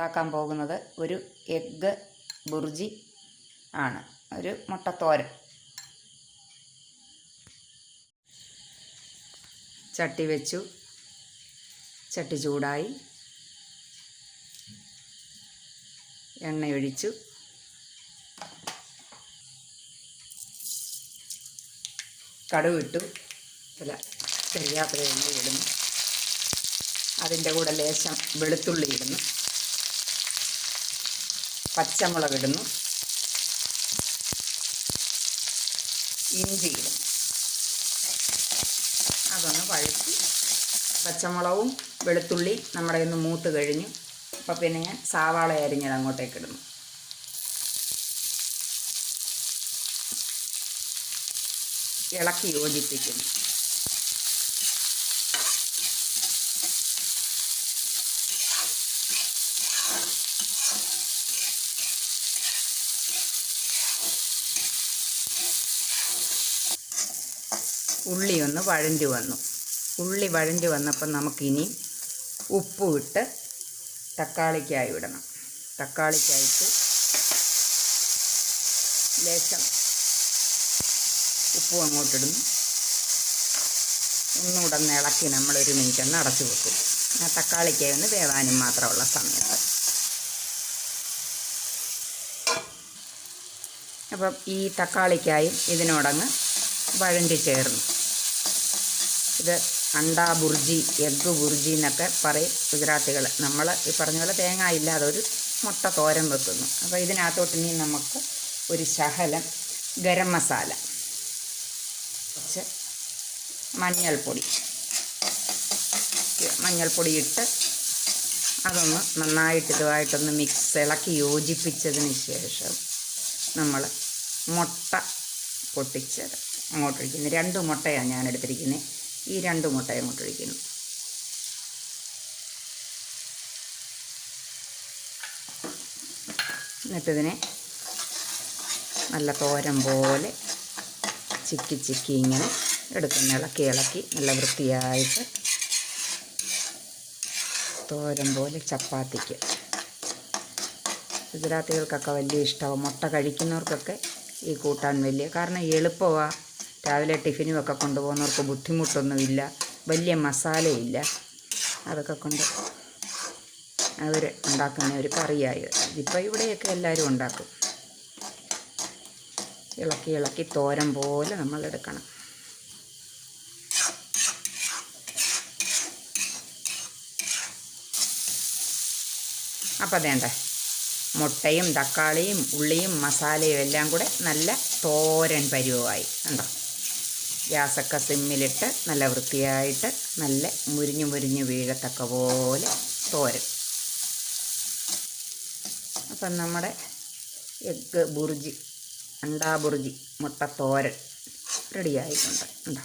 ഉണ്ടാക്കാൻ പോകുന്നത് ഒരു എഗ്ഗ് ബുർജി ആണ്. ഒരു മുട്ടത്തോരൻ. ചട്ടി വെച്ചു. ചട്ടി ചൂടായി. എണ്ണയൊഴിച്ചു കടുവിട്ടു അല്ല കരിയാപ്പില ഉള്ളി ഇടുന്നു. അതിന്റെ കൂടെ ലേശം വെളുത്തുള്ളി ഇടുന്നു. പച്ചമുളക് ഇടുന്നു. ഇഞ്ചി ഇടുന്നു. അതൊന്ന് വഴറ്റി പച്ചമുളകും വെളുത്തുള്ളി നമ്മുടെ ഒന്ന് മൂത്ത് കഴിഞ്ഞു. അപ്പോൾ പിന്നെ ഞാൻ സാവാള അരിഞ്ഞത് അങ്ങോട്ടേക്ക് ഇടുന്നു. ഇളക്കി യോജിപ്പിക്കുന്നു. ഉള്ളി ഒന്ന് വഴണ്ടി വന്നു. ഉള്ളി വഴണ്ടി വന്നപ്പോൾ നമുക്കിനി ഉപ്പ് ഇട്ട് തക്കാളിക്കായി ഇടണം. തക്കാളിക്കായിട്ട് ലേശം ഉപ്പും അങ്ങോട്ടിടുന്നു ഒന്നുകൂടെ ഒന്ന് ഇളക്കി നമ്മളൊരു മിനിറ്റ് ഒന്ന് അടച്ചു വെക്കും. ആ തക്കാളിക്കായി ഒന്ന് വേവാനും മാത്രമുള്ള സമയത്ത് അപ്പം ഈ തക്കാളിക്കായും ഇതിനോടങ്ങ് വഴണ്ടി ചേർന്നു. ഇത് അണ്ടാ ബുർജി എഗ്ഗ് ബുർജി എന്നൊക്കെ പറയും ഗുജറാത്തികൾ നമ്മൾ ഈ പറഞ്ഞ പോലെ തേങ്ങ ഇല്ലാതെ ഒരു മുട്ട തോരൻ വെക്കുന്നു. അപ്പോൾ ഇതിനകത്തോട്ട് ഇനി നമുക്ക് ഒരു ശകലം ഗരം മസാല കുറച്ച് മഞ്ഞൾപ്പൊടി. മഞ്ഞൾപ്പൊടി ഇട്ട് അതൊന്ന് നന്നായിട്ട് ഇതുമായിട്ടൊന്ന് മിക്സ് ഇളക്കി യോജിപ്പിച്ചതിന് ശേഷം നമ്മൾ മുട്ട പൊട്ടിച്ചത്. അങ്ങോട്ടിരിക്കുന്നത് രണ്ട് മുട്ടയാണ് ഞാൻ എടുത്തിരിക്കുന്നത് ഈ രണ്ട് മുട്ട അങ്ങോട്ടൊഴിക്കുന്നു എന്നിട്ടിതിനെ നല്ല തോരൻ പോലെ ചിക്കി ചിക്കി ഇങ്ങനെ എടുക്കുന്ന ഇളക്കി ഇളക്കി നല്ല വൃത്തിയായിട്ട് തോരം പോലെ ചപ്പാത്തിക്ക്. ഗുജറാത്തികൾക്കൊക്കെ വലിയ ഇഷ്ടമാണ്. മുട്ട കഴിക്കുന്നവർക്കൊക്കെ ഈ കൂട്ടാൻ വലിയ കാരണം എളുപ്പമാണ് രാവിലെ ടിഫിനും ഒക്കെ കൊണ്ടുപോകുന്നവർക്ക് ബുദ്ധിമുട്ടൊന്നുമില്ല. വലിയ മസാലയില്ല. അതൊക്കെ കൊണ്ട് അവർ ഉണ്ടാക്കുന്ന ഒരു കറിയായി. ഇതിപ്പോൾ ഇവിടെയൊക്കെ എല്ലാവരും ഉണ്ടാക്കും. ഇളക്കി ഇളക്കി തോരൻ പോലെ നമ്മൾ എടുക്കണം. അപ്പം അതേണ്ടേ. മുട്ടയും തക്കാളിയും ഉള്ളിയും മസാലയും എല്ലാം കൂടെ നല്ല തോരൻ പരുവമായി. ഉണ്ടോ ഗ്യാസൊക്കെ സിമ്മിലിട്ട് നല്ല വൃത്തിയായിട്ട് നല്ല മുരിഞ്ഞു മുരിഞ്ഞു വീഴത്തക്ക പോലെ തോരൻ. അപ്പം നമ്മുടെ എഗ്ഗ് ബുർജി അണ്ടാ ബുർജി മുട്ട തോരൻ റെഡിയായിട്ടുണ്ട്. ഉണ്ടോ